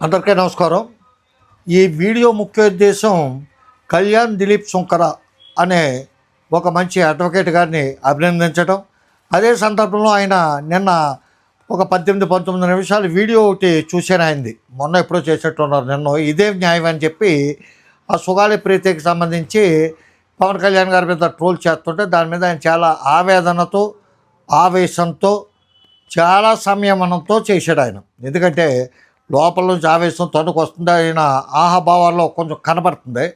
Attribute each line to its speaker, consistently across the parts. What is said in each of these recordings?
Speaker 1: అందరికీ నమస్కారం. ఈ వీడియో ముఖ్య ఉద్దేశం కళ్యాణ్ దిలీప్ సుంకర అనే ఒక మంచి అడ్వకేట్ గారిని అభినందించడం అదే సందర్భంలో ఆయన నిన్న ఒక పద్దెనిమిది పంతొమ్మిది నిమిషాలు వీడియో ఒకటి చూశాను ఆయనది. మొన్న ఎప్పుడో చేసేట్టున్నారు నిన్న. ఇదేం న్యాయం అని చెప్పి ఆ సుగాలి ప్రీతికి సంబంధించి పవన్ కళ్యాణ్ గారి మీద ట్రోల్ చేస్తుంటే దాని మీద ఆయన చాలా ఆవేదనతో ఆవేశంతో చాలా సంయమనంతో చేశాడు ఆయన. ఎందుకంటే లోపల నుంచి ఆవేశం తనకు వస్తుంది ఆయన ఆహాభావాల్లో కొంచెం కనబడుతుంది.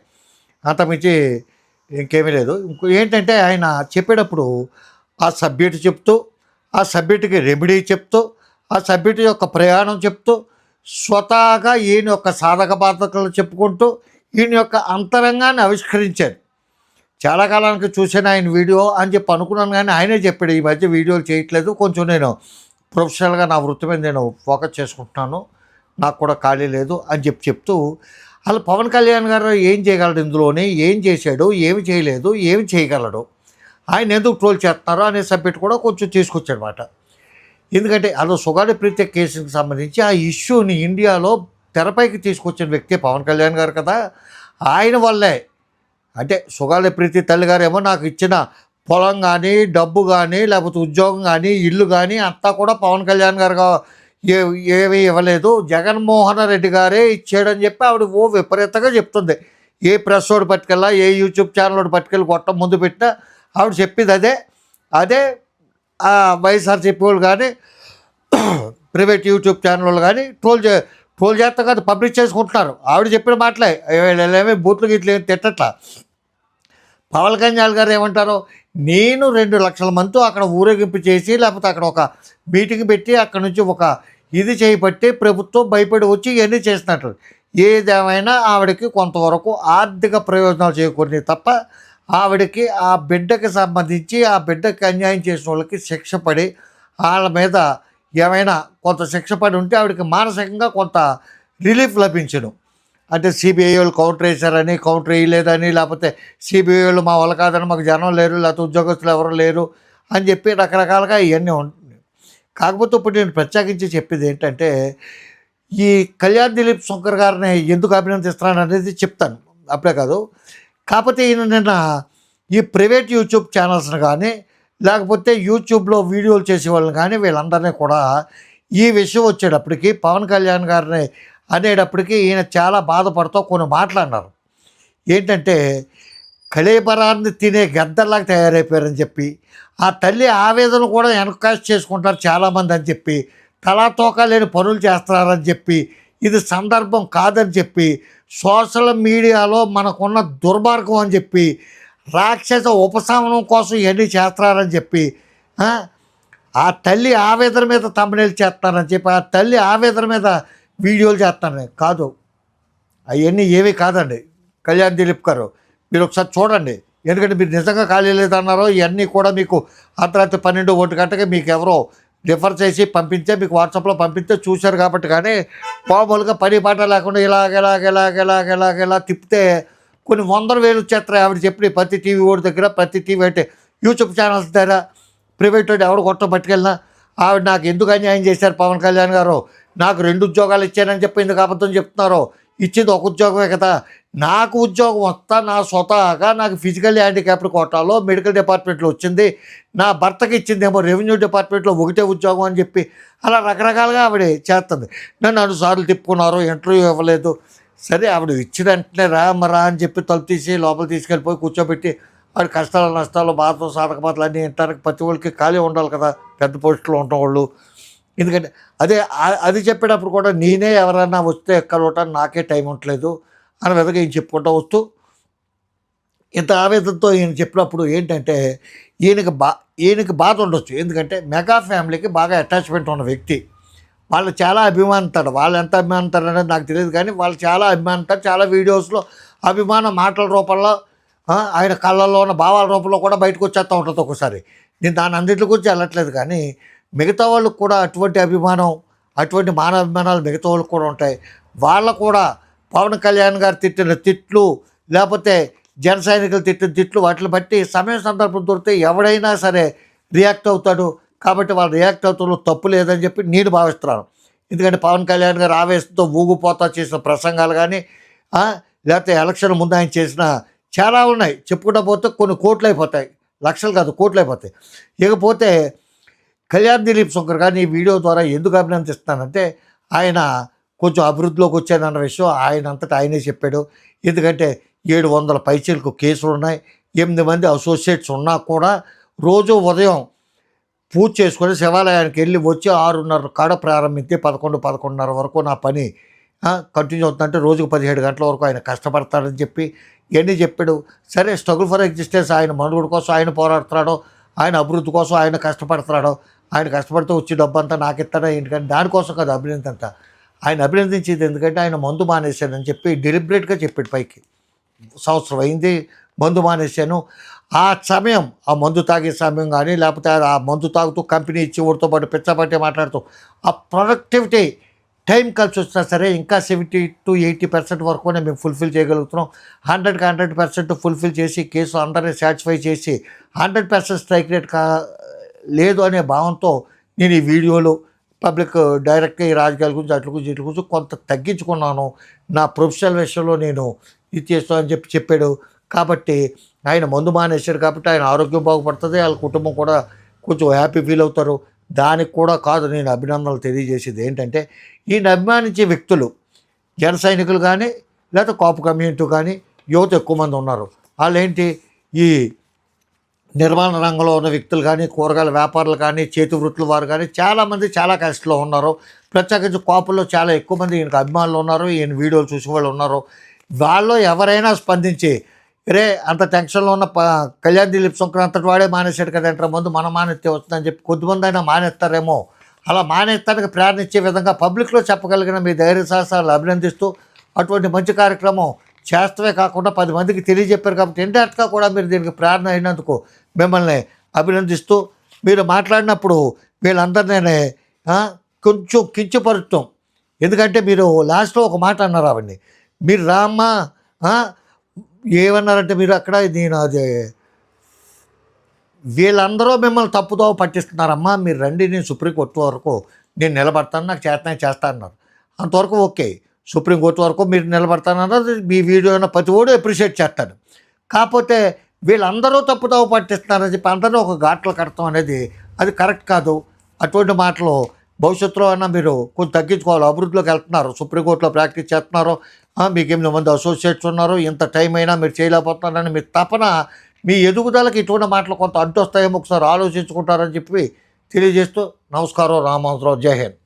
Speaker 1: అంతమించి ఇంకేమీ లేదు. ఇంకో ఏంటంటే ఆయన చెప్పేటప్పుడు ఆ సబ్జెక్ట్ చెప్తూ ఆ సబ్జెక్టుకి రెమెడీ చెప్తూ ఆ సబ్జెక్ట్ యొక్క ప్రయాణం చెప్తూ స్వతహాగా ఈయన యొక్క సాధక బాధకలు చెప్పుకుంటూ ఈయన యొక్క అంతరంగాన్ని ఆవిష్కరించాడు. చాలా కాలానికి చూశాను ఆయన వీడియో అని చెప్పి అనుకున్నాను కానీ ఆయనే చెప్పాడు ఈ మధ్య వీడియోలు చేయట్లేదు. కొంచెం నేను ప్రొఫెషనల్గా నా వృత్తి మీద నేను ఫోకస్ చేసుకుంటున్నాను. నాకు కూడా ఖాళీ లేదు అని చెప్పి చెప్తూ అసలు పవన్ కళ్యాణ్ గారు ఏం చేయగలడు ఇందులోనే? ఏం చేశాడు? ఏమి చేయలేదు? ఏమి చేయగలడు? ఆయన ఎందుకు ట్రోల్ చేస్తున్నారు? అనే సబ్జెక్ట్ కూడా కొంచెం తీసుకొచ్చాడనమాట ఎందుకంటే అదో సుగాడి ప్రీత్య కేసుకి సంబంధించి ఆ ఇష్యూని ఇండియాలో తెరపైకి తీసుకొచ్చిన వ్యక్తి పవన్ కళ్యాణ్ గారు కదా. ఆయన వల్లే. అంటే సుగాలి ప్రీతి తల్లి గారేమో నాకు ఇచ్చిన పొలం కానీ డబ్బు కానీ లేకపోతే ఉద్యోగం కానీ ఇల్లు కానీ అంతా కూడా పవన్ కళ్యాణ్ గారు ఏ ఏమీ ఇవ్వలేదు. జగన్మోహన్ రెడ్డి గారే ఇచ్చాడని చెప్పి ఆవిడ ఓ విపరీతంగా చెప్తుంది. ఏ ప్రెస్ వాడు పట్టుకెళ్ళా ఏ యూట్యూబ్ ఛానల్ వాడు పట్టుకెళ్ళి కొట్టం ముందు పెట్టినా ఆవిడ చెప్పింది అదే. అదే వైఎస్ఆర్సీపీ వాళ్ళు కానీ ప్రైవేట్ యూట్యూబ్ ఛానల్ వాళ్ళు కానీ ట్రోల్ చే ట్రోల్ చేస్తా కాదు పబ్లిష్ చేసుకుంటున్నారు. ఆవిడ చెప్పిన మాటలే. ఏమీ బూట్లు గిట్లు ఏమి తిట్టట్లా? పవన్ కళ్యాణ్ గారు ఏమంటారు? నేను రెండు లక్షల మందితో అక్కడ ఊరేగింపు చేసి లేకపోతే అక్కడ ఒక మీటింగ్ పెట్టి అక్కడ నుంచి ఒక ఇది చేయబట్టి ప్రభుత్వం భయపడి వచ్చి ఇవన్నీ చేస్తున్నట్టు ఏదేమైనా ఆవిడకి కొంతవరకు ఆర్థిక ప్రయోజనాలు చేకూరినాయి తప్ప ఆవిడకి ఆ బిడ్డకి సంబంధించి ఆ బిడ్డకి అన్యాయం చేసిన వాళ్ళకి శిక్ష పడి వాళ్ళ మీద ఏమైనా కొంత శిక్ష పడి ఉంటే ఆవిడకి మానసికంగా కొంత రిలీఫ్ లభించను. అంటే సిబిఐ వాళ్ళు కౌంటర్ వేశారని కౌంటర్ వేయలేదని లేకపోతే సిబిఐ వాళ్ళు మా వాళ్ళ కాదని మాకు జనం లేరు లేకపోతే ఉద్యోగస్తులు ఎవరు లేరు అని చెప్పి రకరకాలుగా ఇవన్నీ కాకపోతే ఇప్పుడు నేను ప్రత్యేకించి చెప్పేది ఏంటంటే ఈ కళ్యాణ్ దిలీప్ శంకర్ గారిని ఎందుకు అభినందిస్తున్నాను అనేది చెప్తాను. అప్పుడే కాదు. కాకపోతే ఈయన నిన్న ఈ ప్రైవేట్ యూట్యూబ్ ఛానల్స్ని కానీ లేకపోతే యూట్యూబ్లో వీడియోలు చేసే వాళ్ళని కానీ వీళ్ళందరినీ కూడా ఈ విషయం వచ్చేటప్పటికి పవన్ కళ్యాణ్ గారిని అనేటప్పటికీ ఈయన చాలా బాధపడుతూ కొన్ని మాట్లాడినారు ఏంటంటే కళేబరాన్ని తినే గద్దల్లాగా తయారైపోయారని చెప్పి ఆ తల్లి ఆవేదన కూడా ఎన్కాష్ చేసుకుంటారు చాలామంది అని చెప్పి తలాతోక లేని పనులు చేస్తున్నారని చెప్పి ఇది సందర్భం కాదని చెప్పి సోషల్ మీడియాలో మనకున్న దుర్మార్గం అని చెప్పి రాక్షస ఉపశమనం కోసం ఇవన్నీ చేస్తున్నారని చెప్పి ఆ, తల్లి ఆవేదన మీద తమ్మనేలు చేస్తారని చెప్పి ఆ తల్లి ఆవేదన మీద వీడియోలు చేస్తారని కాదు. అవన్నీ ఏమీ కాదండి. కళ్యాణ్ దిలీప్ గారు మీరు ఒకసారి చూడండి. ఎందుకంటే మీరు నిజంగా ఖాళీ లేదన్నారో ఇవన్నీ కూడా మీకు అర్ధరాత్రి పన్నెండు ఒంటి గంటకి మీకు ఎవరో రిఫర్ చేసి పంపించే మీకు వాట్సాప్లో పంపిస్తే చూశారు కాబట్టి కానీ మామూలుగా పని పాట లేకుండా ఇలాగ ఇలాగ ఇలాగ ఇలాగ ఇలాగ ఇలా తిప్పితే కొన్ని వందల వేలు వచ్చేస్తాయి ఆవిడ చెప్పి ప్రతి టీవీ ఓడి దగ్గర ప్రతి టీవీ అంటే యూట్యూబ్ ఛానల్స్ దగ్గర. ప్రైవేట్ వాడు ఎవడు కొట్ట పట్టుకెళ్ళినా ఆవిడ నాకు ఎందుకు అన్యాయం చేశారు పవన్ కళ్యాణ్ గారు? నాకు రెండు ఉద్యోగాలు ఇచ్చానని చెప్పి ఎందుకు అబద్ధం చెప్తున్నారు? ఇచ్చింది ఒక ఉద్యోగమే కదా. నాకు ఉద్యోగం వస్తా నా స్వతహాగా నాకు ఫిజికల్ హ్యాండిక్యాప్డ్ కోటాలో మెడికల్ డిపార్ట్మెంట్లో వచ్చింది నా భర్తకి ఇచ్చిందేమో రెవెన్యూ డిపార్ట్మెంట్లో ఒకటే ఉద్యోగం అని చెప్పి అలా రకరకాలుగా ఆవిడ చేస్తుంది. నన్ను అన్ని సార్లు తిప్పుకున్నారు ఇంటర్వ్యూ ఇవ్వలేదు. సరే ఆవిడ ఇచ్చిన వెంటనే రా మరా అని చెప్పి తలుపు తీసి లోపల తీసుకెళ్ళిపోయి కూర్చోబెట్టి వాడి కష్టాలు నష్టాలు బాధలు సాధక బాధలు అన్నీ ఇంటానికి ప్రతి వాళ్ళకి ఖాళీ ఉండాలి కదా పెద్ద పోస్టులో ఉన్న వాళ్ళు ఎందుకంటే అదే అది చెప్పేటప్పుడు కూడా నేనే ఎవరైనా వస్తే ఎక్కడోటానికి నాకే టైం ఉండట్లేదు. అని విధంగా ఈయన చెప్పుకుంటూ వస్తూ ఇంత ఆవేదనతో ఈయన చెప్పినప్పుడు ఏంటంటే ఈయనకి బా ఈయనకి బాధ ఉండొచ్చు. ఎందుకంటే మెగా ఫ్యామిలీకి బాగా అటాచ్మెంట్ ఉన్న వ్యక్తి. వాళ్ళు చాలా అభిమానితాడు వాళ్ళు ఎంత అభిమానితాడు అనేది నాకు తెలియదు కానీ వాళ్ళు చాలా అభిమానితారు. చాలా వీడియోస్లో అభిమాన మాటల రూపంలో ఆయన కళ్ళల్లో ఉన్న భావాల రూపంలో కూడా బయటకు వచ్చేస్తూ ఉంటుంది ఒకసారి నేను దాని అన్నింటి గురించి వెళ్ళట్లేదు కానీ మిగతా వాళ్ళకు కూడా అటువంటి అభిమానం అటువంటి మానవాభిమానాలు మిగతా వాళ్ళకు కూడా ఉంటాయి. వాళ్ళ కూడా పవన్ కళ్యాణ్ గారు తిట్టిన తిట్లు లేకపోతే జన సైనికులు తిట్టిన తిట్లు వాటిని బట్టి సమయం సందర్భం దొరికితే ఎవడైనా సరే రియాక్ట్ అవుతాడు. కాబట్టి వాళ్ళు రియాక్ట్ అవుతాడు తప్పు లేదని చెప్పి నేను భావిస్తున్నాను. ఎందుకంటే పవన్ కళ్యాణ్ గారు ఆవేశంతో ఊగిపోతా చేసిన ప్రసంగాలు కానీ లేకపోతే ఎలక్షన్ ముందు ఆయన చేసిన చాలా ఉన్నాయి. చెప్పుకుంటా పోతే కొన్ని కోట్లు అయిపోతాయి. లక్షలు కాదు కోట్లు అయిపోతాయి. ఇకపోతే కళ్యాణ్ దిలీప్ శంకర్ గారిని ఈ వీడియో ద్వారా ఎందుకు అభినందిస్తున్నానంటే ఆయన కొంచెం అభివృద్ధిలోకి వచ్చానన్న విషయం ఆయన అంతటా ఆయనే చెప్పాడు. ఎందుకంటే ఏడు వందల పైచీలకు కేసులు ఉన్నాయి. ఎనిమిది మంది అసోసియేట్స్ ఉన్నా కూడా రోజు ఉదయం పూజ చేసుకొని శివాలయానికి వెళ్ళి వచ్చి ఆరున్నర కాడ ప్రారంభించి పదకొండు పదకొండున్నర వరకు నా పని కంటిన్యూ అవుతుందంటే రోజుకు పదిహేడు గంటల వరకు ఆయన కష్టపడతాడని చెప్పి ఇవన్నీ చెప్పాడు. సరే స్ట్రగుల్ ఫర్ ఎగ్జిస్టెన్స్ ఆయన మనుగుడు కోసం ఆయన పోరాడుతున్నాడో ఆయన అభివృద్ధి కోసం ఆయన కష్టపడుతున్నాడో ఆయన కష్టపడితే వచ్చి డబ్బు అంతా నాకు ఇస్తాడా ఎందుకంటే దానికోసం కదా అభినందంతా ఆయన అభినందించేది ఎందుకంటే ఆయన మందు మానేశానని చెప్పి డెలిబరేట్గా చెప్పాడు పైకి. సంవత్సరం అయింది మందు మానేశాను. ఆ సమయం ఆ మందు తాగే సమయం కానీ లేకపోతే ఆ మందు తాగుతూ కంపెనీ ఇచ్చి ఊరితో పాటు పిచ్చబట్టి మాట్లాడుతూ ఆ ప్రొడక్టివిటీ టైం కలిసి వచ్చినా సరే ఇంకా సెవెంటీ టు ఎయిటీ పర్సెంట్ వరకునే మేము ఫుల్ఫిల్ చేయగలుగుతున్నాం. హండ్రెడ్కి హండ్రెడ్ పర్సెంట్ ఫుల్ఫిల్ చేసి కేసు అందరినీ సాటిస్ఫై చేసి హండ్రెడ్ పర్సెంట్ స్ట్రైక్ రేట్ కా లేదు అనే భావంతో నేను ఈ వీడియోలు పబ్లిక్ డైరెక్ట్గా ఈ రాజకీయాల గురించి అట్ల గురించి ఇట్ల గురించి కొంత తగ్గించుకున్నాను. నా ప్రొఫెషనల్ విషయంలో నేను ఇది చేస్తానని చెప్పి చెప్పాడు. కాబట్టి ఆయన మందు మానేశాడు కాబట్టి ఆయన ఆరోగ్యం బాగుపడుతుంది. వాళ్ళ కుటుంబం కూడా కొంచెం హ్యాపీ ఫీల్ అవుతారు. దానికి కూడా కాదు నేను అభినందనలు తెలియజేసేది ఏంటంటే ఈయన అభిమానించే వ్యక్తులు జన సైనికులు కానీ లేకపోతే కాపు కమ్యూనిటీ కానీ యువత ఎక్కువ మంది ఉన్నారు. వాళ్ళు ఏంటి ఈ నిర్మాణ రంగంలో ఉన్న వ్యక్తులు కానీ కూరగాయల వ్యాపారులు కానీ చేతి వృత్తుల వారు కానీ చాలామంది చాలా కష్టంలో ఉన్నారు. ప్రత్యేకించి కాపుల్లో చాలా ఎక్కువ మంది ఈయనకు అభిమానులు ఉన్నారు ఈయన వీడియోలు చూసే వాళ్ళు ఉన్నారు. వాళ్ళు ఎవరైనా స్పందించి రే అంత టెన్షన్లో ఉన్న ప కళ్యాణ్ దిలీప్ శంకర్ అంతటి వాడే మానేశాడు కదంటారా ముందు మనం మానేస్తే వస్తుందని చెప్పి కొద్దిమంది అయినా మానేస్తారేమో. అలా మానేస్తానికి ప్రేరణించే విధంగా పబ్లిక్లో చెప్పగలిగిన మీ ధైర్య సాహసాలు అభినందిస్తూ అటువంటి మంచి కార్యక్రమం చేస్తవే కాకుండా పది మందికి తెలియజెప్పారు కాబట్టి ఇండైరెక్ట్గా కూడా మీరు దీనికి ప్రేరణ అయినందుకు మిమ్మల్ని అభినందిస్తూ మీరు మాట్లాడినప్పుడు వీళ్ళందరినీ కొంచెం కించపరుస్తాం. ఎందుకంటే మీరు లాస్ట్లో ఒక మాట అన్నారు అవన్నీ మీరు రామ్మా ఏమన్నారంటే మీరు అక్కడ నేను అది వీళ్ళందరూ మిమ్మల్ని తప్పుదోవ పట్టిస్తున్నారమ్మా మీరు రండి నేను సుప్రీంకోర్టు వరకు నేను నిలబడతాను నాకు చేతనే చేస్తా అన్నారు. అంతవరకు ఓకే. సుప్రీంకోర్టు వరకు మీరు నిలబడతానన్నది మీ వీడియో ప్రతి ఓడు అప్రిషియేట్ చేస్తాను కాకపోతే వీళ్ళందరూ తప్పుదోవ పట్టిస్తున్నారని చెప్పి అందరూ ఒక ఘాట్లో కడతాం అనేది అది కరెక్ట్ కాదు. అటువంటి మాటలు భవిష్యత్తులో అయినా మీరు కొంచెం తగ్గించుకోవాలి. అభివృద్ధిలోకి వెళ్తున్నారు. సుప్రీంకోర్టులో ప్రాక్టీస్ చేస్తున్నారు. మీకు ఎనిమిది మంది అసోసియేట్స్ ఉన్నారు. ఇంత టైం అయినా మీరు చేయలేకపోతున్నారని మీ తపన మీ ఎదుగుదలకి ఇటువంటి మాటలు కొంత అడ్డు వస్తాయేమో ఒకసారి ఆలోచించుకుంటారని చెప్పి తెలియజేస్తూ నమస్కారం. రామాంతరావు జై హింద్.